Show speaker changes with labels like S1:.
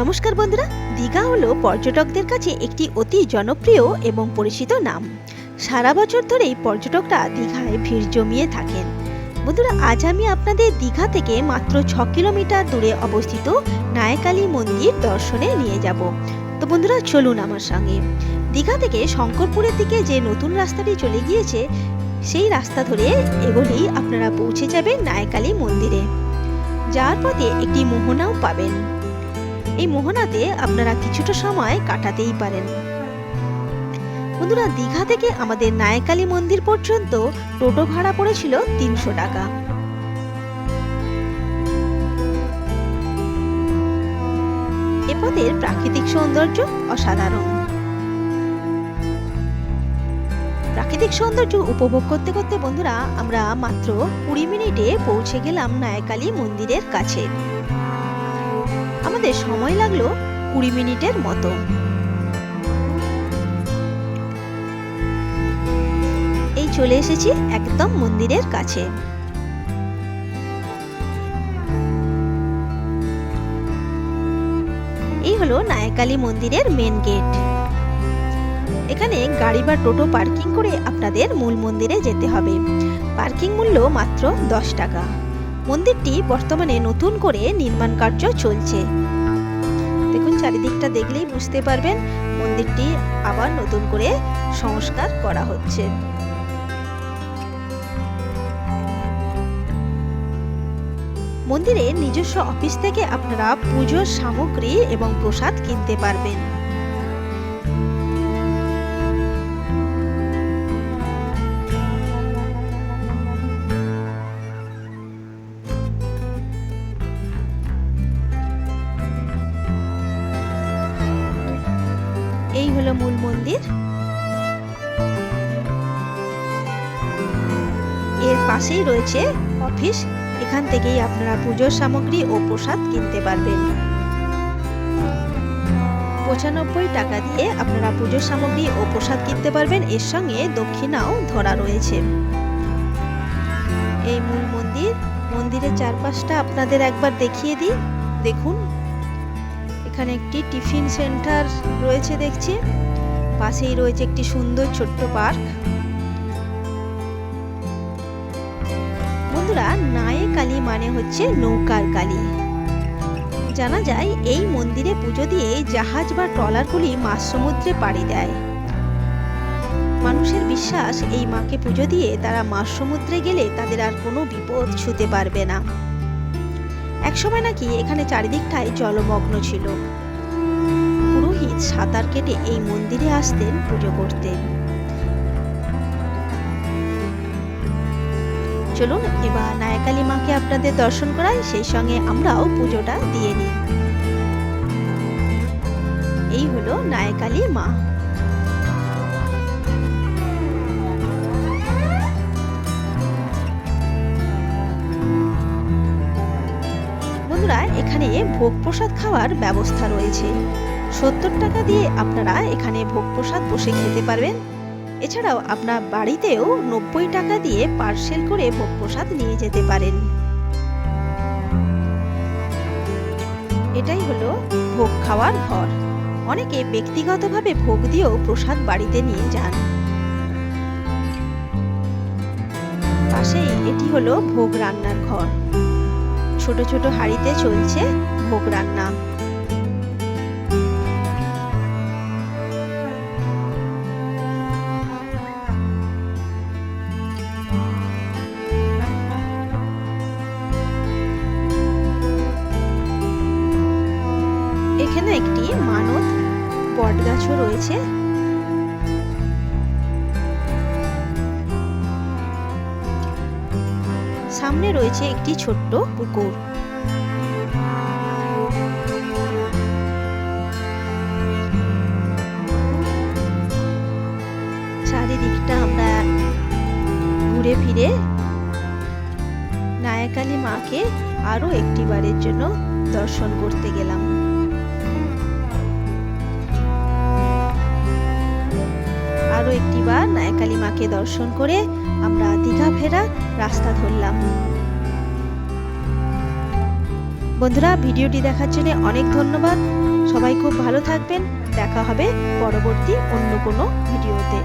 S1: নমস্কার বন্ধুরা, দীঘা হলো পর্যটকদের কাছে একটি অতি জনপ্রিয় এবং পরিচিত নাম। সারা বছর ধরেই পর্যটকরা দীঘায় ভিড় জমিয়ে থাকেন। বন্ধুরা, আজ আমি আপনাদের দীঘা থেকে মাত্র ছ কিলোমিটার দূরে অবস্থিত নায়কালী মন্দির দর্শনে নিয়ে যাব। তো বন্ধুরা, চলুন আমার সঙ্গে। দীঘা থেকে শঙ্করপুরের দিকে যে নতুন রাস্তাটি চলে গিয়েছে, সেই রাস্তা ধরে এগোলেই আপনারা পৌঁছে যাবেন নায়কালী মন্দিরে। যাওয়ার পথে একটি মোহনাও পাবেন। এই মোহনাতে আপনারা কিছুটা সময় কাটাতেই পারেন। বন্ধুরা, দীঘা থেকে আমাদের নায়কালী মন্দির পর্যন্ত টোটো ভাড়া পড়েছিল তিনশো টাকা। এ পথের প্রাকৃতিক সৌন্দর্য অসাধারণ। প্রাকৃতিক সৌন্দর্য উপভোগ করতে করতে বন্ধুরা, আমরা মাত্র কুড়ি মিনিটে পৌঁছে গেলাম নায়কালী মন্দিরের কাছে। আমাদের সময় লাগল কুড়ি মিনিটের মতো। এই চলে এসেছি একদম মন্দিরের কাছে। এই হলো নায়কালী মন্দিরের মেন গেট এখানে গাড়ি বা টোটো পার্কিং করে আপনাদের মূল মন্দিরে যেতে হবে। পার্কিং মূল্য মাত্র দশ টাকা। মন্দিরটি বর্তমানে নতুন করে নির্মাণ কার্য চলছে। চারিদিকটা দেখলেই বুঝতে পারবেন মন্দিরটি আবার নতুন করে সংস্কার করা হচ্ছে। মন্দিরের নিজস্ব অফিস থেকে আপনারা পুজোর সামগ্রী এবং প্রসাদ কিনতে পারবেন। হলো মূল মন্দির। এর পাশেই রয়েছে অফিস এখান থেকেই আপনারা পুজোর সামগ্রী ও প্রসাদ কিনতে পারবেন। পঁচানব্বই টাকা দিয়ে আপনারা পুজোর সামগ্রী ও প্রসাদ কিনতে পারবেন। এর সঙ্গে দক্ষিণাও ধরা রয়েছে। এই মূল মন্দির, মন্দিরের চারপাশটা আপনাদের একবার দেখিয়ে দিই। দেখুন এখানে একটি টিফিন সেন্টার রয়েছে দেখছি। পাশেই রয়েছে একটি সুন্দর ছোট্ট পার্ক। বন্ধুরা, নায়ে কালী মানে হচ্ছে নৌকার কালী। জানা যায় এই মন্দিরে পুজো দিয়ে জাহাজ বা ট্রলারগুলি মাছ সমুদ্রে পাড়ি দেয়। মানুষের বিশ্বাস, এই মাকে পুজো দিয়ে তারা মাছ সমুদ্রে গেলে তাদের আর কোনো বিপদ ছুতে পারবে না। একসময় নাকি এখানে চারিদিকটাই জলমগ্ন ছিল। পুরোহিত সাঁতার কেটে এই মন্দিরে আসতেন পুজো করতেন। চলুন, এবার নায়কালী মাকে আপনাদের দর্শন করাই, সেই সঙ্গে আমরাও পুজোটা দিয়ে নিই। এই হলো নায়কালী মা। এখানে ভোগ প্রসাদ খাওয়ার ব্যবস্থা রয়েছে। সত্তর টাকা দিয়ে আপনারা এখানে ভোগ প্রসাদ বসে খেতে পারবেন। এছাড়াও আপনার বাড়িতেও নব্বই টাকা দিয়ে পার্সেল করে ভোগ প্রসাদ নিয়ে যেতে পারেন। এটাই হলো ভোগ খাওয়ার ঘর। অনেকে ব্যক্তিগতভাবে ভোগ দিয়েও প্রসাদ বাড়িতে নিয়ে যান। পাশেই এটি হলো ভোগ রান্নার ঘর। ছোট ছোট হাঁড়িতে চলছে ভোগ রান্না। এখানে একটি মানত বটগাছও রয়েছে। সামনে রয়েছে একটি ছোট্ট পুকুর। চারিদিকটা আমরা ঘুরে ফিরে নায়াকালী মাকে আরও একটি বারের জন্য দর্শন করতে গেলাম। আরও একটিবার নায়কালী মাকে দর্শন করে আমরা দীঘা ফেরা রাস্তা ধরলাম। বন্ধুরা, ভিডিওটি দেখার জন্য অনেক ধন্যবাদ। সবাই খুব ভালো থাকবেন। দেখা হবে পরবর্তী অন্য কোনো ভিডিওতে।